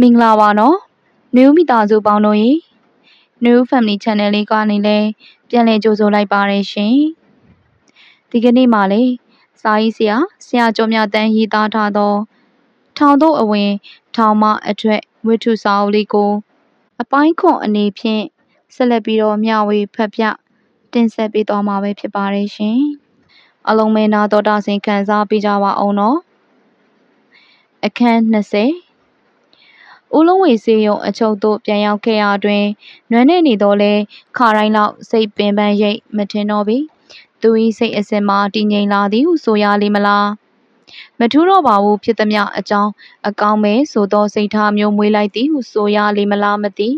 မင်္ဂလာပါနော်။ New မိသားစုပေါင်းတို့ရေ New Family Channel လေးကနေလည်းပြန်လည်ကြိုဆိုလိုက်ပါရရှင်။ဒီကနေ့မှလေစာရေးဆရာဆရာကျော်မြတန်းရေးသားထားသော ထောင်တို့အဝင် ထောင်မအထွတ်ဝိထုစာအုပ်လေးကို အပိုင်းခွန်အနေဖြင့်ဆက်လက်ပြီးတော့မျှဝေဖတ်ပြတင်ဆက်ပေးသွားမှာပဲဖြစ်ပါတယ်ရှင်။အလုံးမဲနာတော်တာဆင်ခံစားပေးကြပါအောင်နော်။အခန်း20 ဦးလုံးဝေစေယုံအချုပ်သို့ပြန်ရောက်ခဲ့ရာတွင်နွမ်းနေနေတော့လဲခါတိုင်းလောက်စိတ်ပင်ပန်းရိပ်မထင်တော့ပြီသူ၏စိတ်အစဉ်မှာတည်ငြိမ်လာသည်ဟုဆိုရလိမ့်မလားမထူးတော့ပါဘူးဖြစ်သည်မအကြောင်းအကောင်းပဲဆိုသောစိတ်ထားမျိုးမွေးလိုက်သည်ဟုဆိုရလိမ့်မလားမသိ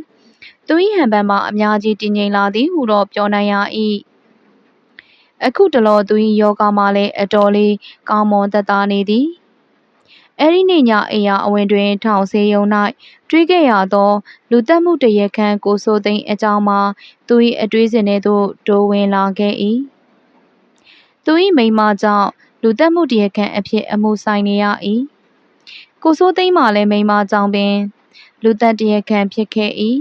သူ၏ဟန်ပန်မှာအများကြီးတည်ငြိမ်လာသည်ဟုတော့ပြောနိုင်ရ၏အခုတလောသူ၏ယောဂမှလည်းအတော်လေးကောင်းမွန်သက်သာနေသည် အဲ့ဒီနေ့ညအိယာအဝင်တွင်ထောင်ဆေးရုံ၌တွေးခဲ့ရသော လူသက်မှုတရခန့်ကိုဆိုသိန်းအကြောင်းမှာသူ၏အတွေးစဉ်ထဲသို့တိုးဝင်လာခဲ့၏သူ၏မိမကြောင့်လူသက်မှုတရခန့်အဖြစ်အမှုဆိုင်နေရ၏ကိုဆိုသိန်းမှလည်းမိမကြောင့်ပင်လူသက်တရခန့်ဖြစ်ခဲ့၏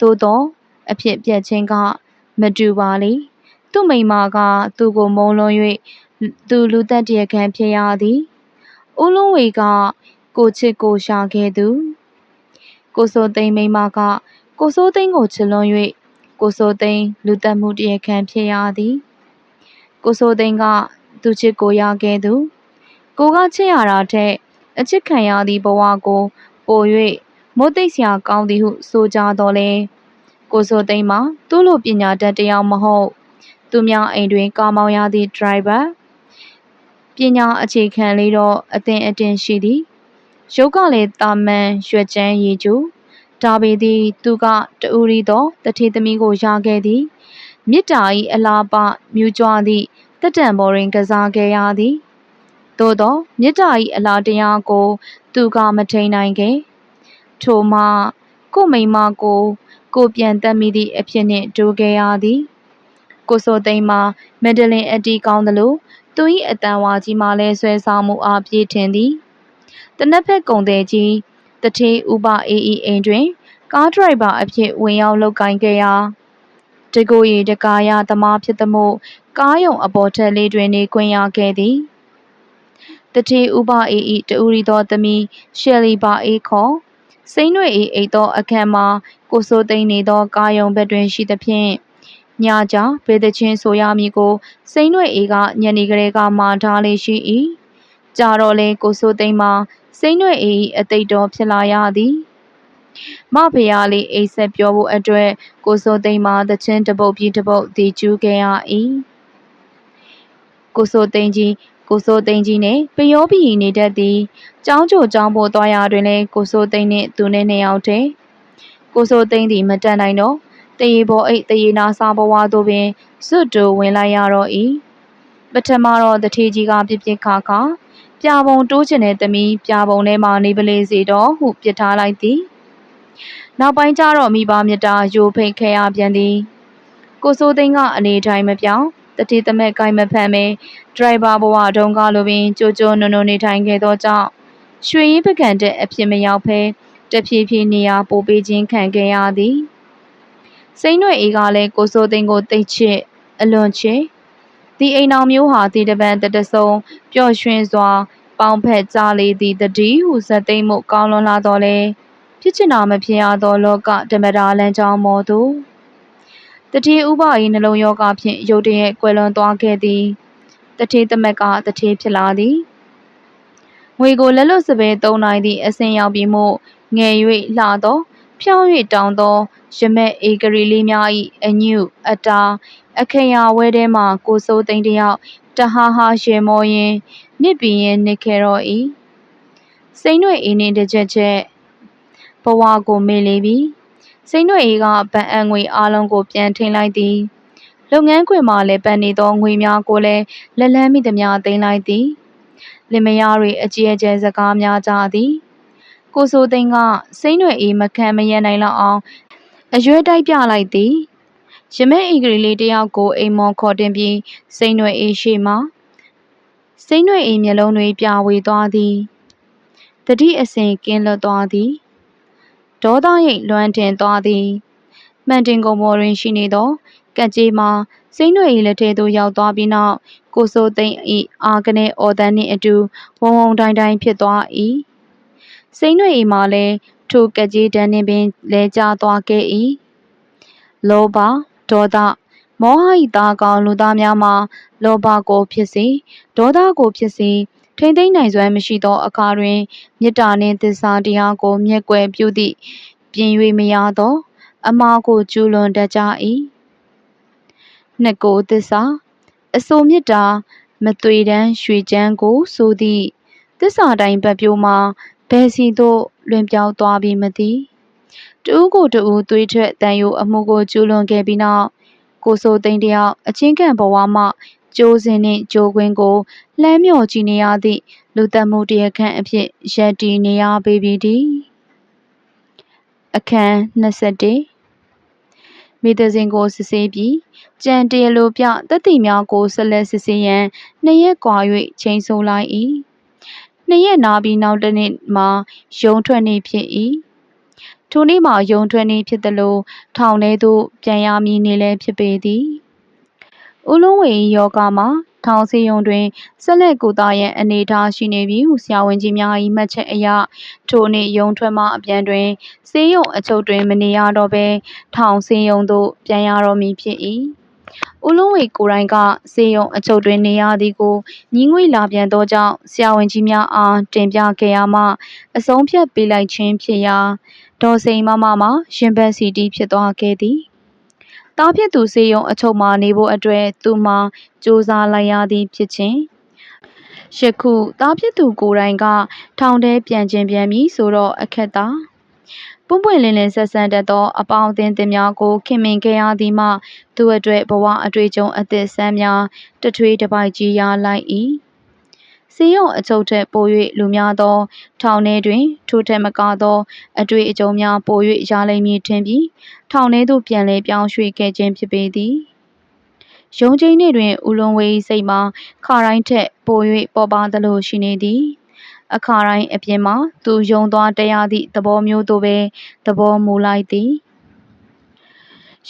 သို့သောအဖြစ်ပြက်ခြင်းကမတူပါလေသူ့မိမကသူ့ကိုမုံလွန်၍သူလူသက်တရခန့်ဖြစ်ရသည် ဦးလုံးဝေက ကိုချစ်ကိုရှာခဲ့သူ ကိုစိုးသိန်းမိမက ကိုစိုးသိန်းကိုချစ်လွန်၍ကိုစိုးသိန်းလူသက်မှုတရားခံဖြစ်ရသည် ကိုစိုးသိန်းက သူချစ်ကိုရခဲ့သူ ကိုကချစ်ရတာထက်အချစ်ခံရသည့်ဘဝကိုပို၍မိုးသိပ်စရာကောင်းသည်ဟုဆိုကြတော့လေကိုစိုးသိန်းမှာသူ့လိုပညာတတ်တယောက်မဟုတ် သူများအိမ်တွင်ကားမောင်းရသည့် driver ပညာအခြေခံလေးတော့အသင်အတင်ရှိသည်ရုပ်ကလည်းတာမန်ရွှက်ကျန်းရည်ကျူဒါပေသည်သူကတူရီသောတထေသမီးကိုရခဲ့သည်မြစ်တာ၏အလားပမြူကြွသည့်တက်တံပေါ်တွင်ကစားခဲ့ရသည်သို့သောမြစ်တာ၏အလားတရားကို သူကမထိန်နိုင်ခဲ့ထိုမှကိုမိမကို ကိုပြန်တက်မိသည့်အဖြစ်နှင့်တိုးခဲ့ရသည်ကိုစိုးသိမ်းမှာမက်ဒလင်အတီကောင်းသလို သူ၏အတန်ဝါကြီးမှလည်းဆွဲဆောင်မှုအားပြည့်ထင်သည်တနက်ဖက်ကုံတဲ့ကြီးတထေးဥပအေးဤအိမ်တွင် ကားဒရိုက်ဘာအဖြစ်ဝင်ရောက်လုပ်ကိုင်ခဲ့ရာတကိုရီတကာရသမားဖြစ်သမို့ကားယုံအပေါ်ထက်လေးတွင်နေခွင့်ရခဲ့သည်တထေးဥပအေးဤတူရီသောသမီးရှယ်လီဘာအေးခေါ်စိမ့်ွေအေးအိတ်သောအခန်းမှာကိုစိုးသိန်းနေသောကားယုံဘက်တွင်ရှိသဖြင့် ညကြဘေးသချင်းဆိုရမည်ကိုစိမ့်ွေအေးကညနေကလေးကမှာထားလေးရှိ၏ကြာတော့လေကိုစိုးသိန်းမှာစိမ့်ွေအေးအသိတော်ဖြစ်လာရသည်မဖေရလေးအိတ်ဆက်ပြောဖို့အတွက်ကိုစိုးသိန်းမှာသချင်းတပုတ်ပြီးတပုတ်တည်ကျူးခဲ့ရ၏ကိုစိုးသိန်းကြီးကိုစိုးသိန်းကြီးနဲ့ပယောပီနေတတ်သည်ចောင်းချိုចောင်းဖို့သွားရတွင်လည်းကိုစိုးသိန်းနှင့်သူနဲ့နှစ်ယောက်တည်းကိုစိုးသိန်းသည်မတတ်နိုင်တော့ တရေပေါ်အိတ်တရေနာစာဘဝသို့ပင်ဇွတ်တူဝင်လိုက်ရတော့၏ပထမတော့တထေးကြီးကပြစ်ပြစ်ခါခါပြာပုံတိုးချင်တဲ့သမီးပြာပုံထဲမှာနေပလေးစီတော့ဟုပြစ်ထားလိုက်သည်နောက်ပိုင်းကျတော့မိဘမြတ်တာယိုဖိတ်ခဲရပြန်သည်ကိုစိုးသိန်းကအနေထိုင်မပြောင်းတတိသမက်ကိုင်မဖန်ပဲဒရိုင်ဘာဘဝတုန်းကလိုပင်ကြိုကြိုနုံနုံနေထိုင်ခဲ့သောကြောင့်ရွှေရင်ပကံတဲ့အဖြစ်မရောက်ဖဲတဖြည်းဖြည်းနေရာပိုပေးခြင်းခံခဲ့ရသည် စိမ့်ွေအေးကလည်းကိုစိုးသိန်းကိုတိတ်ချစ်အလွန်ချစ်ဒီအိမ်အောင်မျိုးဟာဒီတပံတတဆုံပျော်ရွှင်စွာ ပေါင်းဖက်ကြလေသည်တတိဟုဇက်သိမ့်မှုကောင်းလွန်လာတော့လေဖြစ်ချင်တာမဖြစ်ရသောလောကဓမ္မတာလမ်းကြောင်းမော်သူတတိဥပ၏နှလုံးယောဂဖြင့်ရုတ်တရက်ကွယ်လွန်သွားခဲ့သည်တတိသမက်ကတတိဖြစ်လာသည်ငွေကိုလက်လွတ်စပယ်သုံးနိုင်သည့်အဆင့်ရောက်ပြီးမှငယ်၍လှသော ဖြောင်း၍တောင်းသော ရမက်ဧကရီလေးများ၏အညုအတာအခရာဝဲထဲမှကိုစိုးသိန်းတယောက်တဟားဟားရေမောရင်နစ်ပြီးရင်နစ်ခဲ့တော့၏စိမ့်ွေအေးနေတကြက်ချက်ဘဝကိုမေ့လေပြီစိမ့်ွေအေးကဗန်အံငွေအလုံးကိုပြန်ထိန်လိုက်သည်လုပ်ငန်းခွင်မှလည်းပတ်နေသောငွေများကိုလည်းလက်လန်းမိသမျှသိမ်းလိုက်သည်လင်မယားတွေအကြီးအကျယ်စကားများကြသည်ကိုစိုးသိန်းကစိမ့်ွေအေးမခံမရနိုင်လောက်အောင် အရွယ်တိုက်ပြလိုက်သည်ရမဲအီဂရီလေးတယောက်ကိုအိမ်မော်ခေါ်တင်ပြီးစိမ့်ွေအေးရှိမှစိမ့်ွေအေးမျက်လုံးတွေပြဝေသွားသည်တတိအစဉ်ကင်းလွတ်သွားသည်ဒေါသရိတ်လွမ်းတင်သွားသည်မှန်တင်ကုံပေါ်တွင်ရှိနေသောကက်ကြီးမှာစိမ့်တွေ၏လက်ထဲသို့ရောက်သွားပြီးနောက်ကိုစိုးသိမ့်၏အာကနေအော်တန်းနှင့်အတူဝုံဝုံတိုင်းတိုင်းဖြစ်သွား၏စိမ့်တွေ၏မှာလည်း ထိုကက်ကြီးတန်းနှင့်ပင်လဲကျသွားခဲ့၏လောဘဒေါသမောဟ၏သားကောင်လူသားများမှာလောဘကိုဖြစ်စေဒေါသကိုဖြစ်စေထိမ့်သိမ့်နိုင်စွမ်းမရှိသောအခါတွင်မေတ္တာနှင့်သစ္စာတရားကိုမျက်ကွယ်ပြုသည့်ပြင်၍မရသော အမှားကိုကျူးလွန်တတ်ကြ၏နှစ်ကိုသစ္စာအဆိုမေတ္တာမသွေတန်းရွှေချမ်းကိုဆိုသည့်သစ္စာတိုင်းပတ်ပြိုးမှာ ဘယ်စီသို့လွင်ပြောင်းသွားပြီမသိတူးကိုတူးသွေးထွက်တန်ယိုအမှုကိုကျူးလွန်ခဲ့ပြီးနောက်ကိုဆိုသိန်းတယောက်အချင်းကံဘဝမှကျိုးစင်နှင့်ကျိုးခွင်းကိုလှမ်းမြော်ကြည့်နေရသည့်လူသက်မှုတရားခန့်အဖြစ်ရပ်တည်နေရပေပြီတည်းအခန်း21မိသဇင်ကိုစစ်ဆေးပြီးကြံတရလိုပြတက်တိများကိုဆက်လက်စစ်ဆေးရန်နှစ်ရက်ကွာ၍ချိန်ဆိုလိုက်၏ နှစ်ရက်နာပြီးနောက်တစ်နေ့မှာရုံထွက်နေဖြစ်၏ထိုနေ့မှာရုံထွက်နေဖြစ်သလိုထောင်ထဲသို့ပြန်ရမည်နေလည်းဖြစ်ပေသည်ဦးလုံးဝေယောဂမှာထောင်စီယုံတွင်ဆက်လက်ကိုသားရန်အနေထားရှိနေပြီဟုဆရာဝန်ကြီးများ၏မှတ်ချက်အရထိုနေ့ရုံထွက်မှအပြန်တွင်စေယုံအချုပ်တွင်မနေရတော့ဘဲထောင်စီယုံသို့ပြန်ရတော့မည်ဖြစ်၏ ဦးလုံးဝေကိုယ်တိုင်ကစေယုံအချုပ်တွင်နေရသည်ကိုညီငွေလာပြန်သောကြောင့်ဆရာဝန်ကြီးများအားတင်ပြခဲ့ရမှအဆုံးဖြတ်ပေးလိုက်ခြင်းဖြစ်ရာဒေါ်စိန်မမမှာရင်ဘတ်စီတီဖြစ်သွားခဲ့သည်တားဖြစ်သူစေယုံအချုပ်မှာနေဖို့အတွက်သူမှာစူးစမ်းလိုက်ရသည်ဖြစ်ခြင်းယခုတားဖြစ်သူကိုယ်တိုင်ကထောင်ထဲပြန်ခြင်းပြန်ပြီဆိုတော့အခက်သာ ပွန့်ပွန့်လင်းလင်းဆက်ဆန်းတတ်သော အပေါင်းအသင်းတင်များကို ခင်မင်ခဲ့ရသည်မှ သူအတွက်ဘဝအတွေ့အကြုံအသစ်ဆန်းများတထွေးတစ်ပိုက်ကြီးရလိုက်၏စီယုံအချုပ်ထက်ပို၍လူများသော ထောင်ထဲတွင်ထိုထက်မကသော အတွေ့အကြုံများပို၍ရလိမ့်မည်ထင်ပြီးထောင်ထဲသို့ပြန်လဲပြောင်းရွှေ့ခဲ့ခြင်းဖြစ်ပေသည်ရုံးချင်းနေ့တွင်ဦးလွန်ဝေးစိတ်မှာခါတိုင်းထက်ပို၍ပေါ်ပါသလိုရှိနေသည် အခါတိုင်းအပြင်မှာ သူယုံသွားတရားသည့်သဘောမျိုးသို့ပဲသဘောမူလိုက်သည်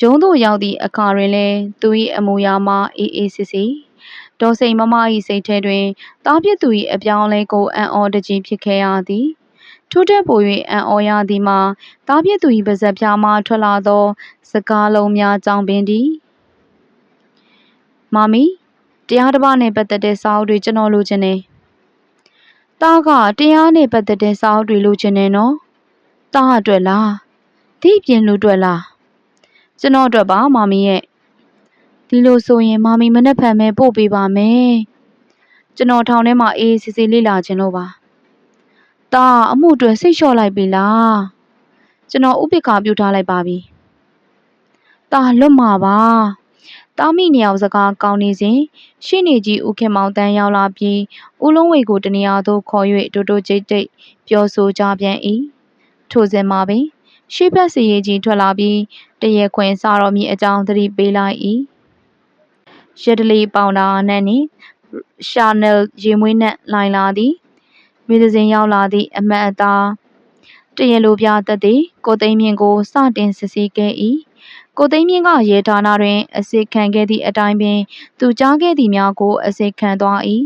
ရုံးသို့ရောက်သည့်အခါတွင်လည်း သူ၏အမူအရာမှာ အေးအေးဆေးဆေး ဒေါ်စိန်မမ၏စိတ်ထဲတွင်တားပြစ်သူ၏အပြောင်းလဲကို အံ့ဩတကြီးဖြစ်ခဲ့ရသည် ထို့ထက်ပို၍အံ့ဩရသည်မှာတားပြစ်သူ၏ပါဇက်ပြားမှထွက်လာသော စကားလုံးများကြောင့်ပင်သည်မမီတရားတစ်ပါးနဲ့ပတ်သက်တဲ့စာအုပ်တွေ ကျွန်တော်လိုချင်တယ်။ တားကတရားနဲ့ပတ်သက်တဲ့စာအုပ်တွေလိုချင်တယ်နော်။တားအတွက်လား။ဒီပြင်လူအတွက်လား။ကျွန်တော်အတွက်ပါမမီရဲ့။ဒီလိုဆိုရင်မမီမနဲ့ဖန်မဲပို့ပေးပါမယ်။ကျွန်တော်ထောင်ထဲမှာအေးစစ်စစ်လေးလာခြင်းလို့ပါ။တားအမှုအတွက်စိတ်လျှော့လိုက်ပြီလား။ကျွန်တော်ဥပိ္ပခာပြုထားလိုက်ပါပြီ။တားလွတ်မှာပါ။ တားမိနှစ်ယောက်စကားကောင်းနေစဉ်ရှေ့နေကြီးဦးခင်မောင်တန်းရောက်လာပြီးဦးလုံးဝေကိုတနေရာသို့ခေါ်၍တိုးတိုးကြိတ်ကြိတ်ပြောဆိုကြပြန်၏ထိုစဉ်မှာပင်ရှေ့ဘက်စီရေးကြီးထွက်လာပြီးတရေခွင်စာတော်မီအကြောင်းသတိပေးလိုက်၏ရတလီပေါင်တာနဲ့နှင့်ရှာနယ်ရေမွေးနှံလိုင်လာသည်မိသဇင်ရောက်လာသည့်အမတ်အသားတရလိုပြသက်သည်ကိုသိမ်းမြင့်ကိုစတင်စစ်ဆေးခဲ့၏ ကိုသိန်းမြင့်ကရဲဌာနတွင် အစစ်ခံခဲ့သည့်အတိုင်းပင် သူကြားခဲ့သည်များကို အစစ်ခံသွား၏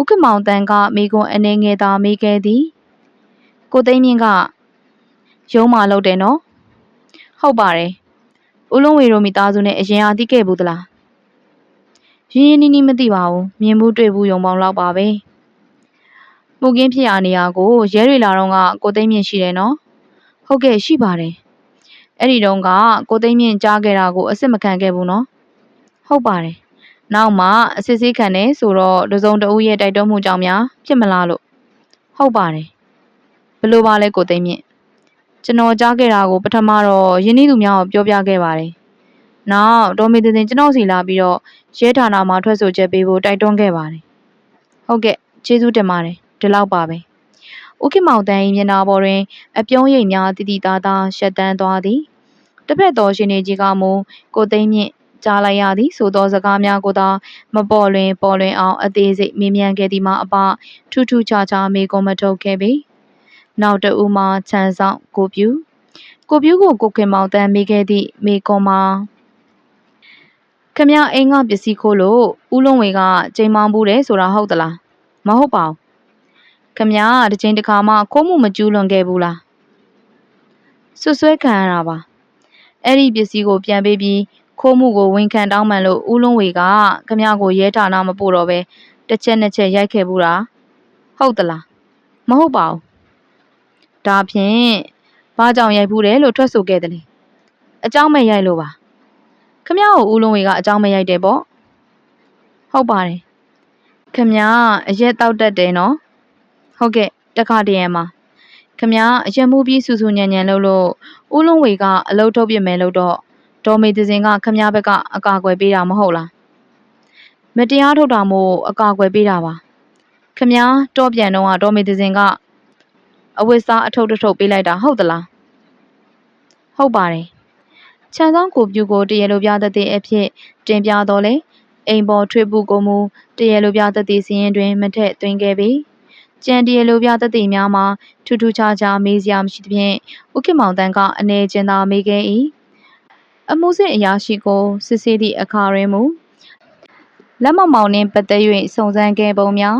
ဥက္ကမောင်တန်ကမိကွန်အနေငယ်သာမိခဲ့သည်ကိုသိန်းမြင့်ကရုံးမာလုပ်တယ်နော်ဟုတ်ပါတယ်ဦးလုံးဝေတို့မိသားစုနဲ့အရင်အားသိခဲ့ဘူးသလားရင်းရင်းနှီးနှီးမသိပါဘူးမြင်မှုတွေ့ဘူးယုံပေါင်းလောက်ပါပဲမှုကင်းဖြစ်ရာနေရာကိုရဲတွေလာတော့ကကိုသိန်းမြင့်ရှိတယ်နော်ဟုတ်ကဲ့ရှိပါတယ် အဲ့ဒီတုန်းကကိုသိန်းမြင့်ကြားခဲ့တာကိုအစ်စ်မခံခဲ့ဘူးနော်ဟုတ်ပါတယ်နောက်မှအစစ်ဆေးခံတယ်ဆိုတော့တစုံတဦးရဲ့တိုက်တွန်းမှုကြောင့်များဖြစ်မလားလို့ဟုတ်ပါတယ်ဘလို့ပါလဲကိုသိန်းမြင့်ကျွန်တော်ကြားခဲ့တာကိုပထမတော့ယင်းနှီးသူများကိုပြောပြခဲ့ပါတယ်နောက်ဒေါ်မေတင်တင်ကျွန်တော်စီလာပြီးတော့ရဲဌာနမှာထွက်ဆိုချက်ပေးဖို့တိုက်တွန်းခဲ့ပါတယ်ဟုတ်ကဲ့ကျေးဇူးတင်ပါတယ်ဒီလောက်ပါပဲ ဥက္ကမောင်တန်း၏မျက်နှာပေါ်တွင် အပြုံးရိပ်များတည်တည်သားသားရှက်တန်းသွားသည်တစ်ဖက်သောရှင်နေကြီးကမူကိုသိမ့်မြင့်ကြားလိုက်ရသည်ဆိုသောစကားများကိုသာမပေါ်လွင်ပေါ်လွင်အောင်အသေးစိတ်မေးမြန်းခဲ့သည်မှအပထူးထူးခြားခြားမေးခွန်းမထုတ်ခဲ့ပေနောက်တဦးမှခြံဆောင်ကိုပြူကိုပြူးကိုကိုခင်မောင်တန်းမိခဲ့သည့်မိကွန်မှာခမရအိမ်ကပစ္စည်းခိုးလို့ဦးလုံးဝေကချိန်မောင်းဘူးတယ်ဆိုတာဟုတ်သလားမဟုတ်ပါဘူး ခမည်းကတစ်ချိန်တစ်ခါမှခိုးမှုမကျူးလွန်ခဲ့ဘူးလားဆွဆွဲခံရတာပါအဲ့ဒီပစ္စည်းကိုပြန်ပေးပြီးခိုးမှုကိုဝန်ခံတောင်းပန်လို့ဦးလုံးဝေကခမည်းကိုရဲဌာနမပို့တော့ပဲတစ်ချက်နှစ်ချက်ရိုက်ခဲ့ဘူးလားဟုတ်သလားမဟုတ်ပါဘူးဒါဖြင့်ဘာကြောင့်ရိုက်ဘူးတယ်လို့ထွက်ဆိုခဲ့တယ်လေအကြောင်းမဲ့ရိုက်လို့ပါခမည်းကိုဦးလုံးဝေကအကြောင်းမဲ့ရိုက်တယ်ပေါ့ဟုတ်ပါတယ်ခမည်းအရက်တောက်တတ်တယ်နော် ဟုတ်ကဲ့တခါတည်းရမှာခမရအရက်မှုပြီးစူစူညံညံလို့လို့ဦးလုံးဝေကအလုတ်ထုတ်ပြမယ်လို့တော့ဒေါ်မေတစင်ကခမရဘက်ကအကာအကွယ်ပေးတာမဟုတ်လားမတရားထုတ်တာမို့အကာအကွယ်ပေးတာပါခမရတော့ပြန်တော့ကဒေါ်မေတစင်ကအဝတ်စားအထုပ်တစ်ထုပ်ပေးလိုက်တာဟုတ်သလားဟုတ်ပါတယ်ခြံဆောင်ကိုပြူကိုတရလိုပြသက်သေအဖြစ်တင်ပြတော့လေအိမ်ပေါ်ထွေပူကိုမူတရလိုပြသက်သေစီရင်တွင်မထက်သွင်းခဲ့ပြီ ကြံတရလိုပြသက်သေများမှာထူးထူးခြားခြားမေးစရာမရှိသဖြင့်ဥက္ကမောင်တန်းကအနေကျင်သာမေးခဲ့၏အမှုစစ်အရာရှိကိုစစ်ဆေးသည့်အခါတွင်မူလက်မောင်မောင်နှင့်ပတ်သက်၍စုံစမ်းခဲ့ပုံများ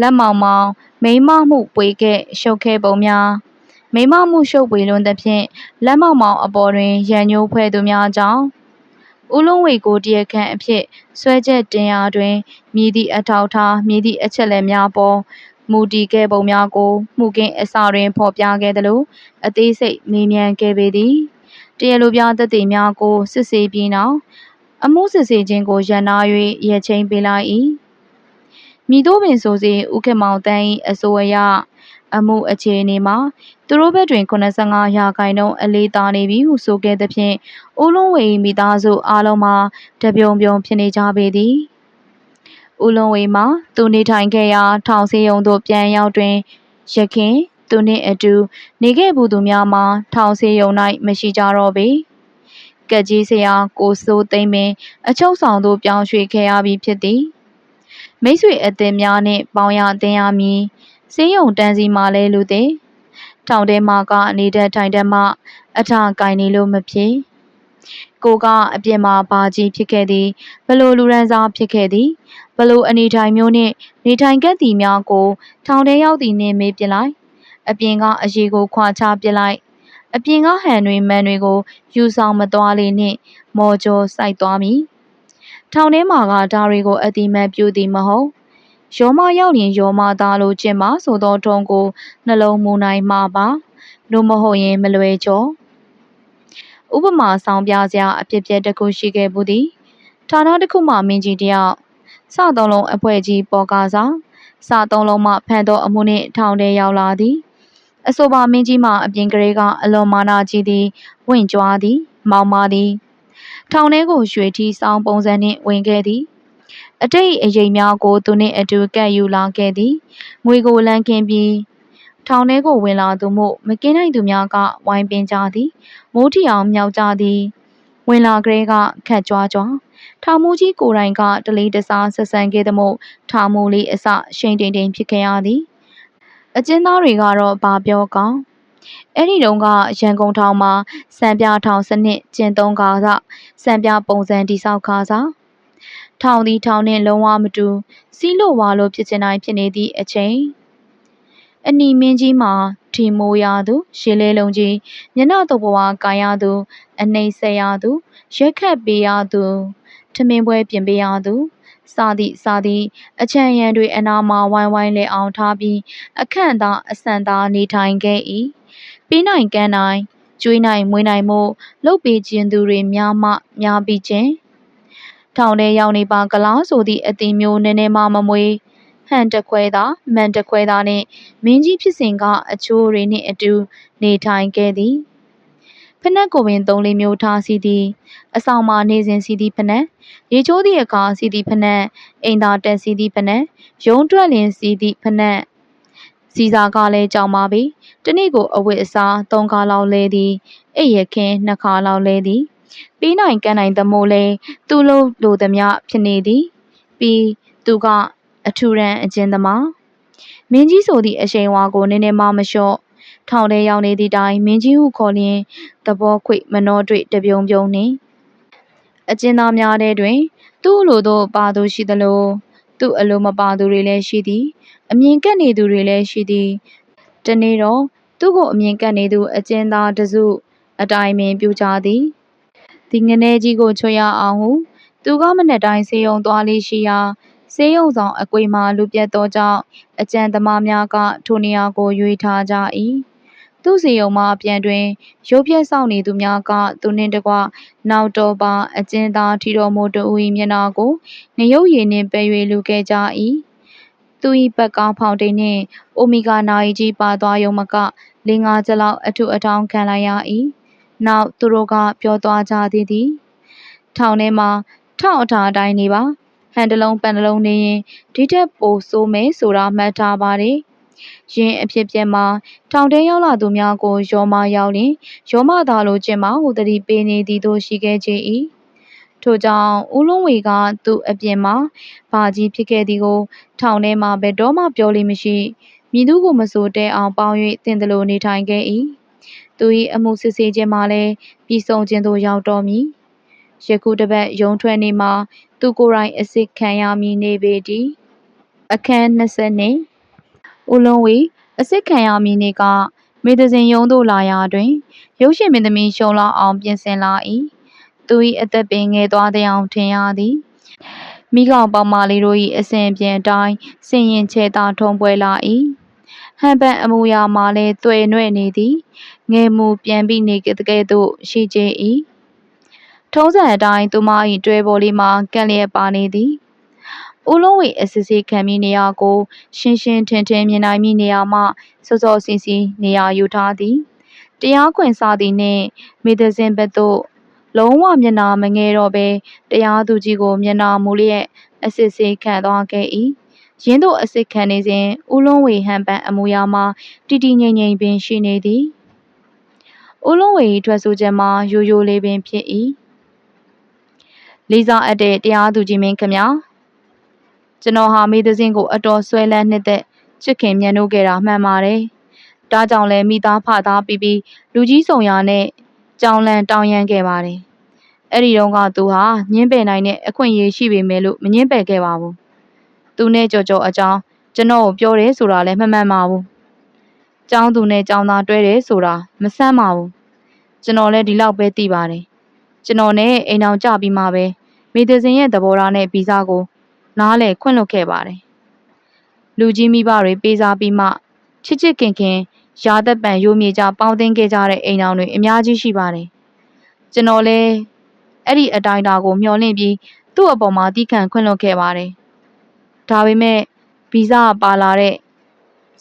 လက်မောင်မောင်မိမမှုပွေခဲ့ရှုပ်ခဲ့ပုံများမိမမှုရှုပ်ပွေလွန်းသဖြင့်လက်မောင်မောင်အပေါ်တွင်ရန်ညိုးဖွဲ့သူများကြောင့်ဦးလုံးဝေကိုတရားခံအဖြစ်ဆွဲချက်တင်ရာတွင်မြည်သည့်အထောက်ထားမြည်သည့်အချက်လက်များပေါ် မူတည်ခဲ့ပုံများကို မှုကင်းအစတွင် ဖော်ပြခဲ့သလို အသေးစိတ်မေးမြန်းခဲ့ပေသည် တရားလိုပြသက်သေများကို စစ်ဆေးပြီးနောက် အမှုစစ်ဆေးခြင်းကိုရန်နာ၍ရက်ချင်းပေးလိုက်၏မိတို့ပင်ဆိုစီဥက္ကမောင်တန်း၏အစိုးရအမှုအခြေအနေမှာ သူတို့ဘက်တွင်85ရာခိုင်နှုန်း အလေးသာနေပြီဟု ဆိုခဲ့သဖြင့် ဦးလုံးဝေ မိသားစုအားလုံးမှာ တပြုံပြုံဖြစ်နေကြပေသည် ဦးလုံးဝေမှာ သူနေထိုင်ခဲ့ရာ ထောင်စီယုံသို့ ပြန်ရောက်တွင်ရခင်သူနှင့်အတူ နေခဲ့ဘူးသူများမှာ ထောင်စီယုံ၌မရှိကြတော့ပေကက်ကြီးဆရာ ကိုစိုးသိမ့်ပင် အချုပ်ဆောင်သို့ ပြောင်းရွှေ့ခဲ့ရပြီဖြစ်သည် မိတ်ဆွေအသင်းများနှင့် ပေါင်းရတင်ရမည်စင်းယုံတန်းစီမှလဲလူသည်ထောင်ထဲမှာက နေတဲ့ထိုင်တဲ့မှ အထကင်နေလို့မဖြစ် ကိုကအပြင်မှာဘာကြီးဖြစ်ခဲ့သည်ဘလို့လူရန်စားဖြစ်ခဲ့သည်ဘလို့အနေထိုင်မျိုးနှင့်နေထိုင်ခဲ့သည်များကိုထောင်ထဲရောက်သည်နှင့်မေးပြလိုက်အပြင်ကအရေးကိုခွာချပြလိုက်အပြင်ကဟန်တွေမန်တွေကိုယူဆောင်မသွားလေနှင့် မော်ကျော်စိုက်သွားမည်ထောင်ထဲမှာကဒါတွေကိုအတိမတ်ပြုသည်မဟုတ်ရောမရောက်ရင်ရောမသားလိုကျင့်ပါဆိုသောထုံးကိုနှလုံးမူနိုင်မှာပါလို့မဟုတ်ရင်မလွယ်ကျော် ဥပမာဆောင်ပြစရာအဖြစ်ပြက်တစ်ခုရှိခဲ့ဘူးသည်ဌာနတစ်ခုမှမင်းကြီးတယောက်စသုံးလုံးအဖွဲ့ကြီးပေါ်ကားစာစသုံးလုံးမှဖန်သောအမှုနှင့်ထောင်ထဲရောက်လာသည်အဆိုပါမင်းကြီးမှအပြင်ကလေးကအလွန်မာနာကြီးသည်ဝင့်ကြွားသည် မောင်မာသည်ထောင်ထဲကိုရွှေထီဆောင်ပုံစံနှင့်ဝင်ခဲ့သည်အတိတ်အရေးများကိုသူနှင့်အတူကပ်ယူလာခဲ့သည်ငွေကိုလန်းခင်းပြီး ထောင်ထဲကိုဝင်လာသူမို့မကင်းနိုင်သူများကဝိုင်းပင်ကြသည်မိုးထီအောင်မြောက်ကြသည်ဝင်လာကလေးကခတ်ကြွားကြွားထောင်မူကြီးကိုယ်တိုင်ကတလေးတစားဆက်ဆံခဲ့သမို့ထောင်မူလေးအစရှိန်တိန်တိန်ဖြစ်ခဲ့ရသည်အကျဉ်းသားတွေကတော့ဘာပြောကောင်းအဲ့ဒီတုန်းကရန်ကုန်ထောင်မှာစံပြထောင်စနစ်ကျင့်သုံးကားစံပြပုံစံတိဆောက်ကားစားထောင်သည်ထောင်နှင့်လုံးဝမတူစီးလို့ဝါလို့ဖြစ်ချင်တိုင်းဖြစ်နေသည့်အချိန် အနီမင်းကြီးမှာထီမိုးရသူရှေးလေးလုံးကြီးမျက်နှာတုပ်ဘဝကာရသူ အနှိမ့်ဆက်ရသူရက်ခတ်ပေးရသူထမင်းပွဲပြင်ပေးရသူစသည့်စသည့်အချံရံတွေအနာမှာဝိုင်းဝိုင်းလဲအောင်ထားပြီးအခန့်သာအဆန်သာနေထိုင်ခဲ့၏ပြီးနိုင်ကန်းနိုင်ကျွေးနိုင်မွေးနိုင်မှုလှုပ်ပေးခြင်းသူတွေများမှများပြီးခြင်းထောင်ထဲရောက်နေပါကလားဆိုသည့်အသိမျိုးနည်းနည်းမှမမွေ ဟန်တခွဲသာမှန်တခွဲသာနှင့်မင်းကြီးဖြစ်စဉ်ကအချိုးတွေနှင့်အတူနေထိုင်ခဲ့သည်ဖနက်ကိုပင်သုံးလေးမျိုးထားစီသည်အဆောင်မှာနေစဉ်စီသည်ဖနက်ရေချိုးသည့်အခါစီသည်ဖနက်အိမ်သာတက်စီသည်ဖနက်ရုံးတွက်လင်စီသည်ဖနက်စီစာကလည်းကြောင်ပါပြီတနေ့ကိုအဝတ်အစား၃ခါလောက်လဲသည်အိပ်ရခင်းနှစ်ခါလောက်လဲသည်ပြီးနိုင်ကန်းနိုင်သမို့လဲသူ့လိုလိုသမျှဖြစ်နေသည်ပြီးသူက အထူရန်အကျဉ်းသမားမင်းကြီးဆိုသည့်အရှိန်ဝါကိုနည်းနည်းမှမလျှော့ထောင်ထဲရောက်နေသည့်တိုင်မင်းကြီးဟုခေါ်လျင်သဘောခွေမနှောတွေ့တပြုံပြုံနှင့်အကျဉ်းသားများထဲတွင် သူ့လိုသောပါသူရှိသလိုသူ့အလိုမပါသူတွေလည်းရှိသည် အမြင်ကပ်နေသူတွေလည်းရှိသည်တနေ့တော့သူ့ကိုအမြင်ကပ်နေသူအကျဉ်းသားတစုအတိုင်ပင်ပြူကြသည်ဒီငနေကြီးကိုချွတ်ရအောင်ဟုသူကမနေ့တိုင်းဆေးရုံသွားလေးရှိရာ ဆေးရုံဆောင်အကွေမှာလူပြတ်သောကြောင့်အကြံသမားများကထိုနေရာကိုရွေးထားကြ၏သူ့စီယုံမှပြန်တွင်ရုပ်ပြက်ဆောင်နေသူများကသူနှင့်တကွနောက်တော်ပါအကျဉ်းသားထီတော်မိုးတူ၏မျက်နှာကိုငရုတ်ရည်နှင့်ပဲ၍လူခဲ့ကြ၏သူ၏ဘက်ကောင်းဖောင်တိန်နှင့်အိုမီဂါနာရီကြီးပါသွားယုံမကလင်းငါးချက်လောက်အထုအထောင်ခံလိုက်ရ၏နောက်သူတို့ကပြောသွားကြသည်သည်ထောင်ထဲမှာထောက်အထားအတိုင်းနေပါ ဟန်တလုံးပန်တလုံးနေရင်ဒီထက်ပိုဆိုးမယ်ဆိုတာမှတ်ထားပါတယ်။ယင်းအဖြစ်ပြက်မှာထောင်ထဲရောက်လာသူများကိုရောမရောက်လင်ရောမသာလိုကျင့်မဟူသတိပေးနေသည်တို့ရှိခဲ့ကြ၏။ထို့ကြောင့်ဦးလုံးဝေကသူ့အပြင်မှာဘာကြီးဖြစ်ခဲ့သည်ကိုထောင်ထဲမှာဘယ်တော့မှပြောလိမရှိမြည်သူကိုမဆိုတဲအောင်ပေါင်း၍တင်တယ်လို့နေထိုင်ခဲ့၏။သူ၏အမှုစစ်ဆေးခြင်းမှာလည်းပြီးဆုံးခြင်းသို့ရောက်တော်မူ။ ယခုတစ်ပတ်ရုံထွက်နေမှာ သူကိုယ်တိုင်အစစ်ခံရမည်နေပေတည်းအခန်း20နှစ်ဦးလုံးဝေအစစ်ခံရမည်နေကမေတဇင်ယုံသို့လာရာတွင် ရုပ်ရှင်မင်းသမီးရှုံလာအောင်ပြင်ဆင်လာ၏သူ၏အသက်ပင်ငယ်သွားတဲ့အောင်ထင်ရသည်မိကောင်ပေါမလေးတို့၏အစဉ်ပြင်တိုင်းစင်ရင်ချဲသာထုံပွဲလာ၏ဟန်ပန်အမူအရာမှာလည်းတွေ့နှဲ့နေသည်ငယ်မူပြန်ပြီးနေကဲ့သို့ရှိကြ၏ ထုံးစံအတိုင်းသူမ၏တွဲပေါ်လေးမှာကန့်လျက်ပါနေသည်ဦးလုံးဝေအစစ်စစ်ခံမိနေရာကို ရှင်းရှင်းထင်ထင်မြင်နိုင်မိနေရာမှစောစောစီစီနေရာယူထားသည်တရားခွင်စသည်နှင့်မေဒဇင်ဘက်သို့လုံးဝမျက်နာမငယ်တော့ဘဲတရားသူကြီးကိုမျက်နာမူလျက်အစစ်စစ်ခံသွားခဲ့၏ရင်းတို့အစစ်ခံနေစဉ်ဦးလုံးဝေဟန်ပန်အမူအရာမှာတီတီငိမ့်ငိမ့်ပင်ရှိနေသည်ဦးလုံးဝေ၏ထွက်ဆိုချက်မှာရိုးရိုးလေးပင်ဖြစ်၏ လေးစားအပ်တဲ့တရားသူကြီးမင်းခင်ဗျာကျွန်တော်ဟာမိသင်းကိုအတော်ဆွဲလန်းနှစ်သက်ချစ်ခင်မြတ်နိုးခဲ့တာမှန်ပါတယ်။ဒါကြောင့်လည်းမိသားဖသားပြီးပြီးလူကြီးဆောင်ရနဲ့ကြောင်လန်တောင်းရမ်းခဲ့ပါတယ်။အဲ့ဒီတော့ကသူဟာညင်းပယ်နိုင်တဲ့အခွင့်အရေးရှိပေမဲ့လို့မညင်းပယ်ခဲ့ပါဘူး။သူနဲ့ကြော်ကြော်အကြောင်းကျွန်တော်ကိုပြောတယ်ဆိုတာလည်းမမှန်ပါဘူး။ကျောင်းသူနဲ့ကျောင်းသားတွဲတယ်ဆိုတာမဆန်းပါဘူး။ကျွန်တော်လည်းဒီလောက်ပဲသိပါတယ်။ ကျွန်တော်နဲ့အိမ်အောင်ကြပြီးမှပဲမေသဇင်ရဲ့သဘောထားနဲ့ဗီဇကို နားလေခွင့်လွှတ်ခဲ့ပါတယ်။လူကြီးမိဘတွေပေးစားပြီးမှချစ်ချစ်ခင်ခင်ရာသက်ပံရိုးမြေကြပေါင်းသင်းခဲ့ကြတဲ့အိမ်တော်တွေအများကြီးရှိပါတယ်။ကျွန်တော်လည်းအဲ့ဒီအတိုင်းအတာကိုမျှော်လင့်ပြီးသူ့အပေါ်မှာတီးခံခွင့်လွှတ်ခဲ့ပါတယ်။ဒါပေမဲ့ဗီဇပါလာတဲ့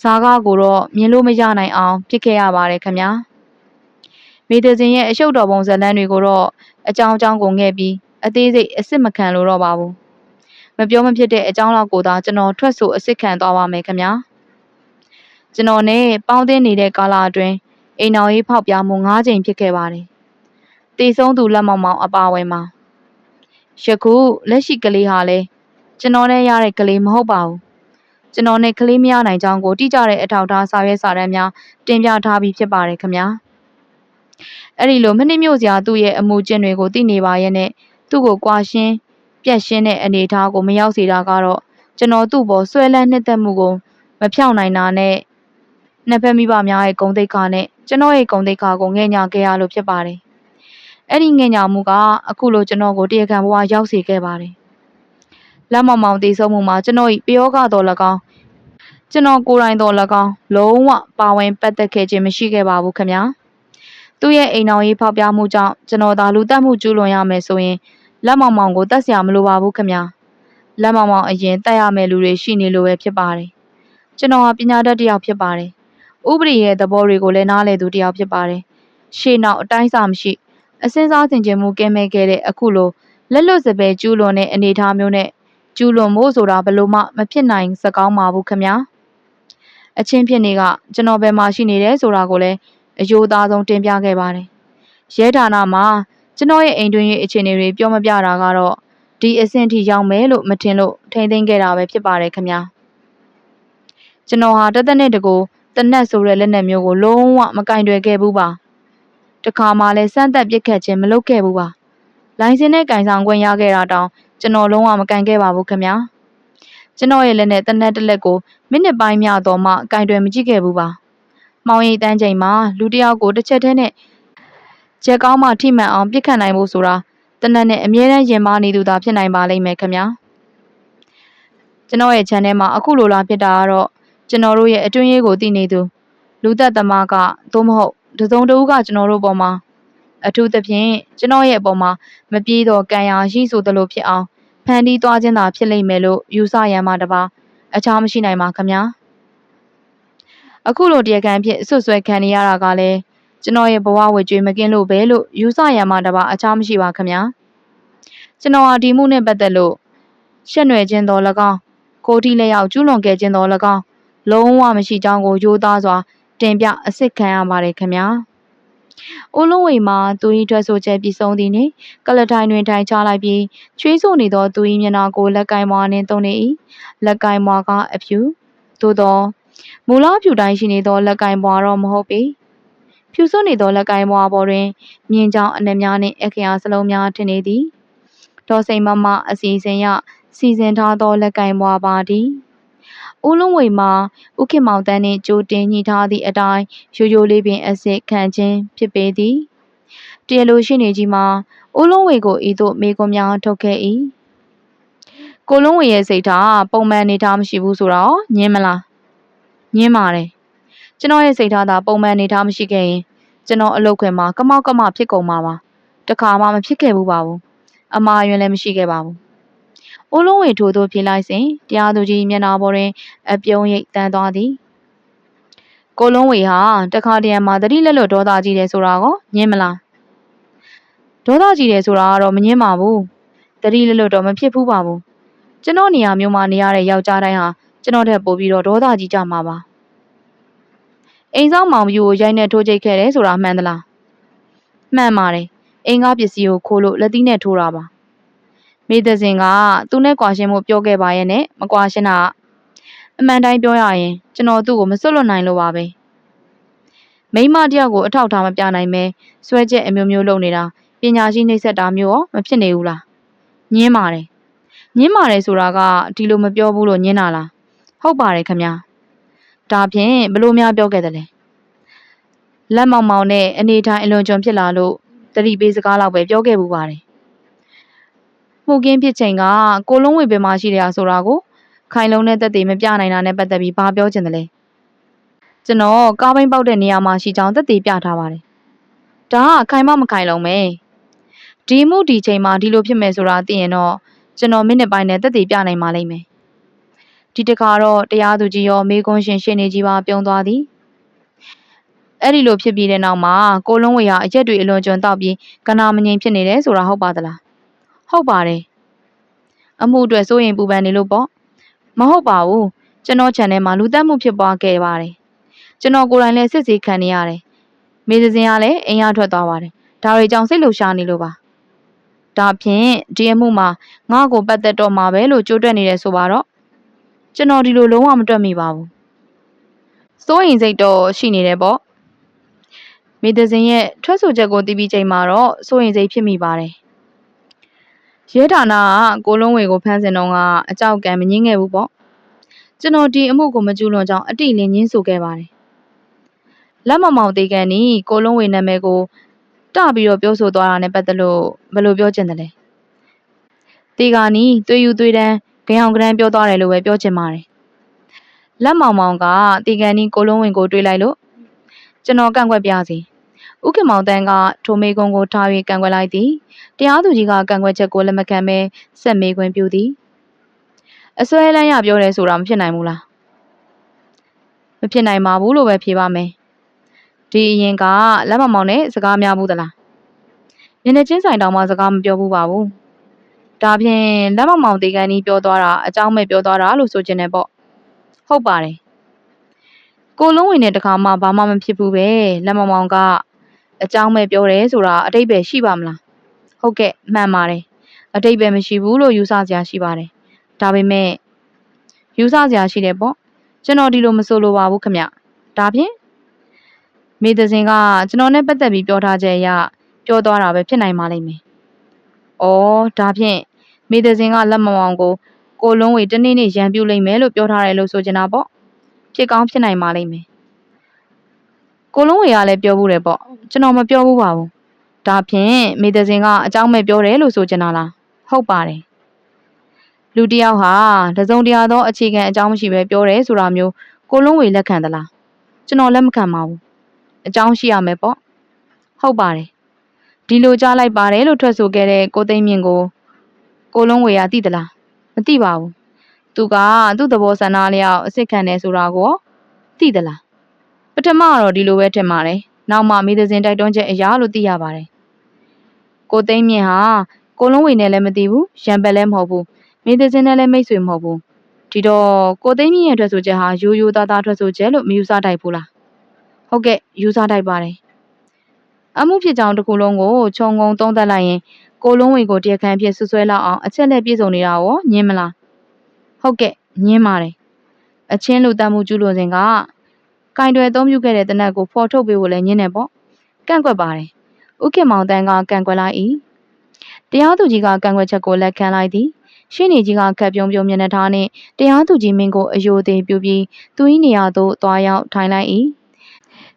ဇာကားကိုတော့မြင်လို့မရနိုင်အောင်ဖြစ်ခဲ့ရပါတယ်ခင်ဗျာ။ မေတဇင်ရဲ့အရှုပ်တော်ပုံဇလန်းတွေကိုတော့အကြောင်းအကြောင်းကိုငဲ့ပြီးအသေးစိတ်အစ်စ်မခံလို့တော့ပါဘူးမပြောမဖြစ်တဲ့အကြောင်းလောက်ကိုသာကျွန်တော်ထွက်ဆိုအစ်စ်ခံသွားပါမယ်ခင်ဗျာကျွန်တော်နဲ့ပေါင်းသင်းနေတဲ့ကာလအတွင်းအိမ်တော်ရေးဖောက်ပြမှု၅ချိန်ဖြစ်ခဲ့ပါတယ်တေဆုံးသူလက်မောင်မောင်အပါဝင်မှာယခုလက်ရှိကလေးဟာလဲကျွန်တော်နဲ့ရတဲ့ကလေးမဟုတ်ပါဘူးကျွန်တော်နဲ့ကလေးမရနိုင်ကြောင်းကိုတိကျတဲ့အထောက်အထားစာရွက်စာတမ်းများတင်ပြထားပြီးဖြစ်ပါတယ်ခင်ဗျာ အဲ့ဒီလိုမနှိမ့်မြို့စရာသူ့ရဲ့အမှုကျင့်တွေကိုသိနေပါရဲ့နဲ့သူ့ကိုကွာရှင်းပြက်ရှင်းတဲ့အနေအထားကိုမရောက်စေတာကတော့ကျွန်တော်သူ့ဘောဆွဲလန်းနှစ်သက်မှုကိုမဖြောင့်နိုင်တာနဲ့နှစ်ဖက်မိဘများရဲ့ဂုံတိတ်ခါနဲ့ကျွန်တော်ရဲ့ဂုံတိတ်ခါကိုငဲ့ညာခဲ့ရလို့ဖြစ်ပါတယ်။အဲ့ဒီငဲ့ညာမှုကအခုလိုကျွန်တော်ကိုတရားခံဘဝရောက်စေခဲ့ပါတယ်။လက်မောင်မောင်တည်ဆုံးမှုမှာကျွန်တော်၏ပျောကတော့၎င်းကျွန်တော်ကိုယ်တိုင်တော့၎င်းလုံးဝပါဝင်ပတ်သက်ခဲ့ခြင်းမရှိခဲ့ပါဘူးခင်ဗျာ။ သူ့ရဲ့အိမ်တော်ရေးဖောက်ပြမှုကြောင့်ကျွန်တော်သာလူတက်မှုကျူးလွန်ရမယ်ဆိုရင်လက်မောင်မောင်ကိုတတ်ဆရာမလိုပါဘူးခင်ဗျာလက်မောင်မောင်အရင်တက်ရမယ့်လူတွေရှိနေလို့ပဲဖြစ်ပါတယ်ကျွန်တော်ဟာပညာတတ်တစ်ယောက်ဖြစ်ပါတယ်ဥပဒေရဲ့သဘောတွေကိုလည်းနားလည်သူတစ်ယောက်ဖြစ်ပါတယ်ရှေ့နောက်အတိုင်းအစာမရှိအစင်းစားဆင်ခြင်မှုကင်းမဲ့ခဲ့တဲ့အခုလိုလက်လွတ်စပယ်ကျူးလွန်တဲ့အနေအထားမျိုးနဲ့ကျူးလွန်မို့ဆိုတာဘလို့မှမဖြစ်နိုင်စကောင်းပါဘူးခင်ဗျာအချင်းဖြစ်နေကကျွန်တော်ဘယ်မှာရှိနေတယ်ဆိုတာကိုလည်း အယိုးသားဆုံးတင်ပြခဲ့ပါတယ်ရဲဌာနမှာကျွန်တော်ရဲ့အိမ်တွင်းရေးအခြေအနေတွေပြောမပြတာကတော့ဒီအဆင့်ထိရောက်မယ်လို့မထင်လို့ထိမ့်သိမ်းခဲ့တာပဲဖြစ်ပါတယ်ခင်ဗျာကျွန်တော်ဟာတသက်နဲ့တကူတနက်ဆိုတဲ့လက်နက်မျိုးကိုလုံးဝမကင်တွယ်ခဲ့ဘူးပါတခါမှလည်းစမ်းသက်ပစ်ခတ်ခြင်းမလုပ်ခဲ့ဘူးပါလိုင်စင်နဲ့ကင်ဆောင်ခွင့်ရခဲ့တာတောင်ကျွန်တော်လုံးဝမကင်ခဲ့ပါဘူးခင်ဗျာကျွန်တော်ရဲ့လက်နဲ့တနက်တစ်လက်ကိုမိနစ်ပိုင်းများတော့မှကင်တွယ်မကြည့်ခဲ့ဘူးပါ မောင်ရိပ်တန်းချိန်မှာလူတစ်ယောက်ကိုတစ်ချက်တည်းနဲ့ချက်ကောင်းမှထိမှန်အောင်ပြစ်ခတ်နိုင်ဖို့ဆိုတာတနက်နဲ့အမြဲတမ်းရင်မာနေသူသာဖြစ်နိုင်ပါလိမ့်မယ်ခင်ဗျာကျွန်တော်ရဲ့ channel မှာအခုလိုလာဖြစ်တာကတော့ကျွန်တော်တို့ရဲ့အတွင်းရေးကိုသိနေသူလူသက်သမားကသို့မဟုတ်တစုံတဦးကကျွန်တော်တို့ပေါ်မှာအထူးသဖြင့်ကျွန်တော်ရဲ့အပေါ်မှာမပြေတော့ကံရာရှိဆိုသလိုဖြစ်အောင်ဖန်တီးသွားခြင်းသာဖြစ်လိမ့်မယ်လို့ယူဆရမှတပါအခြားမရှိနိုင်ပါခင်ဗျာ အခုလိုတရားခံဖြစ်ဆွတ်ဆွဲခံနေရတာကလည်းကျွန်တော်ရဲ့ဘဝဝကြွေမကင်းလို့ပဲလို့ယူဆရမှတပါအခြားမရှိပါခင်ဗျာကျွန်တော်ဟာဒီမှုနဲ့ပတ်သက်လို့ရှက်နွယ်ခြင်းတော်၎င်းကိုတီလက်ရောက်ကျူးလွန်ခဲ့ခြင်းတော်၎င်းလုံးဝမရှိကြောင်းကိုယိုးသားစွာ တင်ပြအစ်စ်ခံရပါတယ်ခင်ဗျာ။အိုးလုံးဝေမှာသူ၏ထွက်ဆိုချက်ပြီးဆုံးသည်နှင့်ကလထိုင်တွင်ထိုင်ချလိုက်ပြီးချွေးဆိုနေသောသူ၏မျက်နှာကိုလက်ကင်မွားနှင့်သုံးနေ၏လက်ကင်မွားကအဖြူသို့သော မူလဖြူတိုင်းရှိနေသောလက်ကင်မွားတော့မဟုတ်ပေဖြူစွနေသောလက်ကင်မွားပေါ်တွင်မြင်းချောင်းအနှံများနှင့်အခရာစလုံးများထင်နေသည်ဒေါ်စိန်မမအစီအစဉ်ရစီစဉ်ထားသောလက်ကင်မွားပါသည်ဦးလုံးဝေမှာဥခင်မောင်တန်းနှင့်ကြိုတင်ညှိထားသည့်အတိုင်းရိုးရိုးလေးပင်အစစ်ခံခြင်းဖြစ်ပေသည်တရားလိုရှိနေကြီးမှာဦးလုံးဝေကိုဤသို့မေကွန်များထုတ်ခဲ့၏ကိုလုံးဝေရဲ့စိတ်ထားပုံမှန်နေထားမရှိဘူးဆိုတော့ညင်းမလား ညင်းပါတယ်ကျွန်တော်ရဲ့စိတ်ထားသာပုံမှန်နေထားမရှိခဲ့ရင်ကျွန်တော်အလုပ်ခွင်မှာကမောက်ကမဖြစ်ကုန်မှာပါတခါမှမဖြစ်ခဲ့ဘူးပါဘူးအမားယွန်းလည်းမရှိခဲ့ပါဘူး။အိုးလုံးဝေထိုးသို့ဖြစ်လိုက်စဉ်တရားသူကြီးမျက်နှာပေါ်တွင်အပြုံးရိပ်တန်းသွားသည်။ကိုလုံးဝေဟာတခါတရံမှာတတိလက်လွတ်ဒေါသကြီးတယ်ဆိုတာကိုညင်းမလား။ဒေါသကြီးတယ်ဆိုတာကတော့မညင်းပါဘူး။တတိလက်လွတ်တော့မဖြစ်ဘူးပါဘူး။ကျွန်တော်နေရာမျိုးမှာနေရတဲ့ယောက်ျားတိုင်းဟာ ကျွန်တော်ထက်ပိုပြီးတော့ဒေါသကြီးကြမှာပါ။အိမ်ဆောင်မောင်ပြူကိုရိုက်နဲ့ထိုးချိတ်ခဲ့တယ်ဆိုတာမှန်သလား။မှန်ပါတယ်။အိမ်ကားပစ္စည်းကိုခိုးလို့လက်သီးနဲ့ထိုးတာပါမေသဇင်ကသူနဲ့ကွာရှင်းမှုပြောခဲ့ပါရဲ့နဲ့မကွာရှင်းတာအမှန်တိုင်းပြောရရင်ကျွန်တော်သူ့ကိုမစွတ်လွတ်နိုင်လို့ပါပဲမိမတယောက်ကိုအထောက်ထားမပြနိုင်ပဲစွဲချက်အမျိုးမျိုးလုပ်နေတာပညာရှိနှိပ်စက်တာမျိုးရောမဖြစ်နေဘူးလားညင်းပါတယ်ညင်းပါတယ်ဆိုတာကဒီလိုမပြောဘူးလို့ညင်းတာလား ဟုတ်ပါတယ်ခမညာဒါဖြင့်ဘလို့များပြောခဲ့တယ်လဲလက်မောင်မောင်နဲ့အနေထိုင်အလွန်ကျွံဖြစ်လာလို့တတိပေးစကားလောက်ပဲပြောခဲ့ပူပါတယ်မှုကင်းဖြစ်ချိန်ကကိုလုံးဝေဘယ်မှာရှိတယ်ဆိုတာကိုခိုင်လုံးနဲ့တက်တည်မပြနိုင်တာနဲ့ပတ်သက်ပြီးဘာပြောချင်တယ်လဲကျွန်တော်ကားဘိန်းပေါက်တဲ့နေရာမှာရှိကြောင်းတက်တည်ပြထားပါတယ်ဒါကခိုင်မမခိုင်လုံးပဲဒီမှုဒီချိန်မှာဒီလိုဖြစ်မယ်ဆိုတာသိရင်တော့ကျွန်တော်မိနစ်ပိုင်းနဲ့တက်တည်ပြနိုင်ပါလိမ့်မယ် ဒီတခါတော့တရားသူကြီးရောမေကွန်းရှင်ရှင်နေကြီးပါပြုံးသွားသည်အဲ့ဒီလိုဖြစ်ပြီးတဲ့နောက်မှာကိုလုံးဝေဟာအရက်တွေအလွန်ကျွံတောက်ပြီးကနာမငြိမ်ဖြစ်နေတယ်ဆိုတာဟုတ်ပါသလားဟုတ်ပါတယ်အမှုအတွက်စိုးရင်ပူပန်နေလို့ပေါ့မဟုတ်ပါဘူးကျွန်တော် channel မှာလူသက်မှုဖြစ်ပွားခဲ့ပါတယ်ကျွန်တော်ကိုယ်တိုင်လည်းစစ်ဆေးခံနေရတယ်မေစစင်ကလည်းအိမ်ရထွက်သွားပါတယ်ဒါတွေကြောင့်စိတ်လှုပ်ရှားနေလို့ပါဒါဖြင့်ဒီအမှုမှာငါ့ကိုပတ်သက်တော့မှာပဲလို့ကြိုးတွက်နေတယ်ဆိုပါတော့ ကျွန်တော်ဒီလိုလုံးဝမတွက်မိပါဘူးစိုးရင်စိတ်တော့ရှိနေတယ်ပေါ့မေတစင်ရဲ့ထွက်ဆိုချက်ကိုတီးပြီးချိန်မှာတော့စိုးရင်စိတ်ဖြစ်မိပါတယ်ရဲဌာနကကိုလုံးဝေကိုဖမ်းစင်တော့ကအကြောက်ကံမငင်းခဲ့ဘူးပေါ့ကျွန်တော်ဒီအမှုကိုမကျူးလွန်ကြောင်းအတိလင်းညင်းဆိုခဲ့ပါတယ်လက်မမောင်သေးကန်နီကိုလုံးဝေနာမည်ကိုတပြီးတော့ပြောဆိုသွားတာနဲ့ပတ်သက်လို့ဘယ်လိုပြောချင်တယ်လဲတေကာနီသွေးယူသွေးတန်း ဂယအောင်ကရန်ပြောသွားတယ်လို့ပဲပြောချင်ပါတယ်လက်မောင်မောင်ကတေကန်နီကိုလုံးဝင်ကိုတွေးလိုက်လို့ကျွန်တော်ကန့်ကွက်ပြစီဥက္ကမောင်တန်းကထိုမေကုံကိုထား၍ကန့်ကွက်လိုက်သည်တရားသူကြီးကကန့်ကွက်ချက်ကိုလက်မခံဘဲဆက်မေးခွင့်ပြုသည်အစွဲလန်းရပြောတယ်ဆိုတာမဖြစ်နိုင်ဘူးလားမဖြစ်နိုင်ပါဘူးလို့ပဲဖြေပါမယ်ဒီအရင်ကလက်မမောင်နဲ့စကားများဘူးသလားညနေချင်းဆိုင်တောင်မှစကားမပြောဘူးပါဘူး ဒါဖြင့်လက်မောင်မောင်တေကန်ကြီးပြောသွားတာအကြောင်းမဲ့ပြောသွားတာလို့ဆိုချင်တယ်ပေါ့ဟုတ်ပါတယ်ကိုလုံးဝင်တဲ့တခါမှဘာမှမဖြစ်ဘူးပဲလက်မောင်မောင်ကအကြောင်းမဲ့ပြောတယ်ဆိုတာအတိတ်ပဲရှိပါမလားဟုတ်ကဲ့မှန်ပါတယ်အတိတ်ပဲမရှိဘူးလို့ယူဆစရာရှိပါတယ်ဒါပေမဲ့ယူဆစရာရှိတယ်ပေါ့ကျွန်တော်ဒီလိုမဆိုလိုပါဘူးခမဒါဖြင့်မေသစင်ကကျွန်တော်နဲ့ပတ်သက်ပြီးပြောထားချက်အရပြောသွားတာပဲဖြစ်နိုင်ပါလိမ့်မယ်။အော်ဒါဖြင့် မေသဇင်ကလက်မမောင်ကိုကိုလုံးဝေတနေ့နေ့ရန်ပြုတ်လိမ့်မယ်လို့ပြောထားတယ်လို့ဆိုချင်တာပေါ့။ဖြစ်ကောင်းဖြစ်နိုင်ပါလိမ့်မယ်။ကိုလုံးဝေကလည်းပြောဘူးတယ်ပေါ့။ကျွန်တော်မပြောဘူးပါဘူး။ဒါဖြင့်မေသဇင်ကအเจ้าမဲ့ပြောတယ်လို့ဆိုချင်တာလား။ဟုတ်ပါတယ်။လူတစ်ယောက်ဟာတစုံတရာသောအခြေခံအကြောင်းမရှိဘဲပြောတယ်ဆိုတာမျိုးကိုလုံးဝေလက်ခံသလားကျွန်တော်လက်မခံပါဘူးအကြောင်းရှိရမယ်ပေါ့ဟုတ်ပါတယ်ဒီလိုကြားလိုက်ပါတယ်လို့ထွက်ဆိုခဲ့တဲ့ကိုသိန်းမြင့်ကို ကိုလုံးဝေရသိသလားမသိပါဘူးသူကသူ့သဘောဆန္ဒလျောက်အစ်စ်ခံတယ်ဆိုတာကိုသိသလားပထမတော့ဒီလိုပဲထင်ပါတယ်နောက်မှမိသဇင်တိုက်တွန်းချက်အရာလို့သိရပါတယ်ကိုသိန်းမြင့်ဟာကိုလုံးဝေနဲ့လည်းမသိဘူးရံပက်လည်းမဟုတ်ဘူးမိသဇင်နဲ့လည်းမိတ်ဆွေမဟုတ်ဘူးဒီတော့ကိုသိန်းမြင့်ရဲ့ထွက်ဆိုချက်ဟာရိုးရိုးသားသားထွက်ဆိုချက်လို့မယူဆတိုက်ဘူးလားဟုတ်ကဲ့ယူဆတိုက်ပါတယ်အမှုဖြစ်ကြောင်းတစ်ခုလုံးကိုခြုံငုံသုံးသပ်လိုက်ရင် ကိုလုံးဝေကိုတရားခံဖြစ်ဆွဆွဲလောက်အောင်အချက်လက်ပြည့်စုံနေတာရောညင်းမလားဟုတ်ကဲ့ညင်းပါတယ်အချင်းလူတတ်မှုကျူးလွန်စဉ်ကကင်တွယ်အသုံးပြုခဲ့တဲ့တနက်ကိုဖော်ထုတ်ပေးဖို့လည်းညင်းနေပေါ့ကန့်ကွက်ပါတယ်ဥက္ကမောင်တန်းကကန့်ကွက်လိုက်၏တရားသူကြီးကကန့်ကွက်ချက်ကိုလက်ခံလိုက်သည်ရှင်းနေကြီးကခက်ပြုံးပြုံးမျက်နှာထားနှင့်တရားသူကြီးမင်းကိုအယိုသေးပြုပြီးသူ၏နေရာသို့သွားရောက်ထိုင်လိုက်၏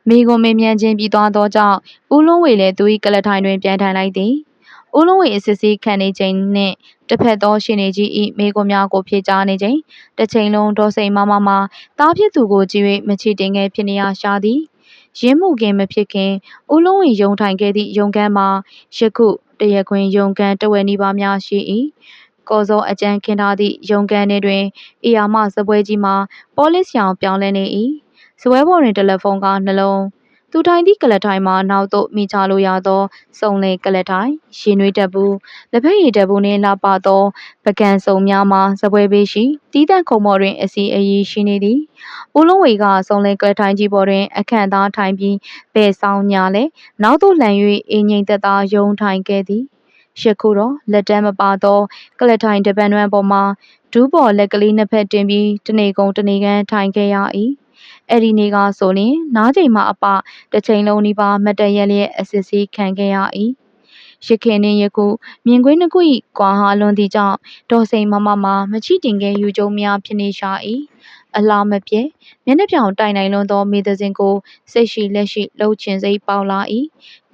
မိကိုမေးမြန်းခြင်းပြီးသွားသောကြောင့်ဦးလုံးဝေလည်းသူ၏ကလထိုင်တွင်ပြန်ထိုင်လိုက်သည် ဦးလုံးဝေအစစ်စီးခံနေခြင်းနှင့်တစ်ဖက်သောရှင်နေကြီး၏မိကိုများကိုဖြေကြားနေခြင်းတစ်ချိန်လုံးဒေါ်စိန်မမမတားဖြစ်သူကိုကြည့်၍မချီတင်ငယ်ဖြစ်နေရရှာသည်ရင်းမှုခင်မဖြစ်ခင်ဦးလုံးဝင်ယုံထိုင်ခဲ့သည့်ယုံကန်းမှာယခုတရခွင်ယုံကန်းတဝဲနီးပါးများရှိ၏ကော်စောအကြံခင်းထားသည့်ရုံကန်ထဲတွင်အေယာမစပွဲကြီးမှာပေါလစ်ရောင်ပြောင်းလဲနေ၏စပွဲပေါ်တွင်တယ်လီဖုန်းကနှလုံး သူထိုင်သည့်ကလထိုင်မှာနောက်သို့မိချလို့ရသောစုံလေကလထိုင်ရှင်နွေးတက်ဘူးလက်ဖက်ရည်တက်ဘူးနှင့်လာပသောပကံစုံများမှာစပွဲပေးရှိတီးတန့်ခုံမော်တွင်အစီအီရှိနေသည်ဦးလုံးဝေကစုံလေကလထိုင်ကြီးပေါ်တွင် အခန့်သားထိုင်ပြီးဘဲဆောင်ညာလဲနောက်သို့လှန်၍အင်းငိမ့်သက်သာယုံထိုင်ခဲ့သည်ယခုတော့လက်တန်းမပါသောကလထိုင်တပန်တွန်းပေါ်မှာဒူးပေါ်လက်ကလေးနှစ်ဖက်တင်ပြီးတနေကုန်တနေကန်ထိုင်ခဲ့ရ၏ အဲ့ဒီနေ့ကဆိုရင်နားချိန်မှအပတစ်ချိန်လုံးဒီပါမတ်တရက်လျက်အစစ်စီးခံခဲ့ရ၏ရခင်နှင့်ယခုမြင်ကွင်းနှစ်ခု၏ကွာဟာလွန်သည့်ကြောင့်ဒေါ်စိန်မမမမချီတင်ခဲ့ယူကြုံများဖြစ်နေရှာ၏အလားမပြဲမျက်နှာပြောင်တိုင်နိုင်လွန်သောမေသစဉ်ကိုစိတ်ရှိလက်ရှိလှုပ်ချင်စိတ်ပေါလာ၏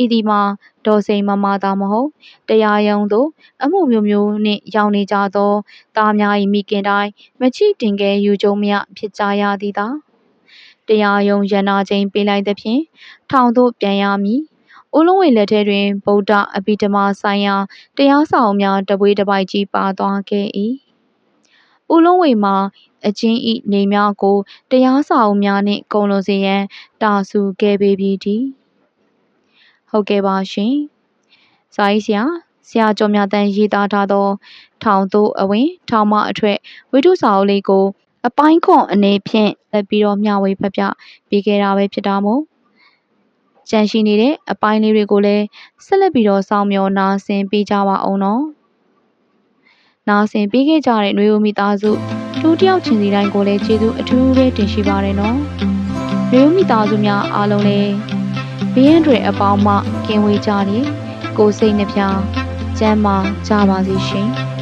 ဤဒီမှာဒေါ်စိန်မမသာမဟုတ်တရားရုံးသို့အမှုမျိုးမျိုးနှင့်ရောက်နေကြသောသားများ၏မိခင်တိုင်းမချီတင်ခဲ့ယူကြုံများဖြစ်ကြရသည်သာ တရားရုံးရန်နာချင်းပေးလိုက်သဖြင့်ထောင်သို့ပြန်ရမည်ဦးလုံးဝေလက်ထဲတွင်ဗုဒ္ဓအဘိဓမ္မာဆိုင်ရာတရားဆောင်များတပွေးတစ်ပိုက်ကြီးပါသွားခဲ့၏ဦးလုံးဝေမှာအချင်းဤနေများကိုတရားစာအုပ်များနှင့်ကုံလွန်စေရန်တာဆူခဲ့ပေပြီတည်းဟုတ်ကဲ့ပါရှင်ဇာကြီးဆရာဆရာကျော်မြတန်ရေးသားထားသော ထောင်သို့အဝင် ထောင်မအထွက်ဝိတုစာအုပ်လေးကို အပိုင်းခွန်အနေဖြင့်လက်ပြီးတော့မျှဝေဖပြပေးခဲ့တာပဲဖြစ်တာမို့ကြန့်ရှိနေတဲ့အပိုင်းလေးတွေကိုလည်းဆက်လက်ပြီးတော့စောင့်မျှော်နာဆင်ပေးကြပါအောင်နော်နာဆင်ပေးခဲ့ကြတဲ့ຫນွေဦးမိသားစုတူတယောက်ချင်းစီတိုင်းကိုလည်းကျေးဇူးအထူးပဲတင်ရှိပါတယ်နော်။ရေဦးမိသားစုများအားလုံးလည်းဘေးရန်တွေအပေါင်းမှကင်းဝေးကြတယ်။ကိုယ်စိတ်နှပြချမ်းသာကြပါစေရှင်။